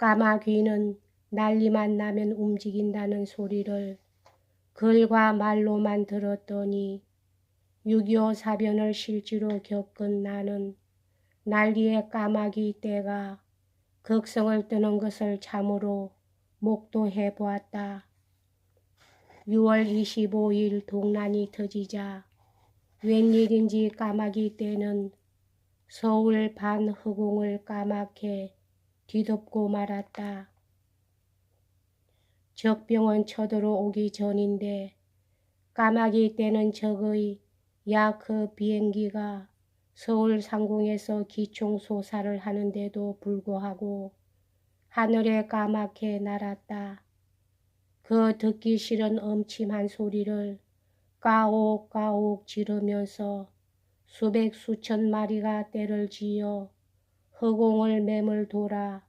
까마귀는 난리만 나면 움직인다는 소리를 글과 말로만 들었더니 6.25 사변을 실제로 겪은 나는 난리의 까마귀 떼가 극성을 뜨는 것을 참으로 목도해 보았다. 6월 25일 동란이 터지자 웬일인지 까마귀 떼는 서울 반허공을 까맣게 뒤덮고 말았다. 적병은 쳐들어오기 전인데 까마귀 떼는 적의 야크 비행기가 서울 상공에서 기총 소사를 하는데도 불구하고 하늘에 까맣게 날았다. 그 듣기 싫은 엄침한 소리를 까옥까옥 지르면서 수백 수천 마리가 떼를 지어 허공을 매물 돌아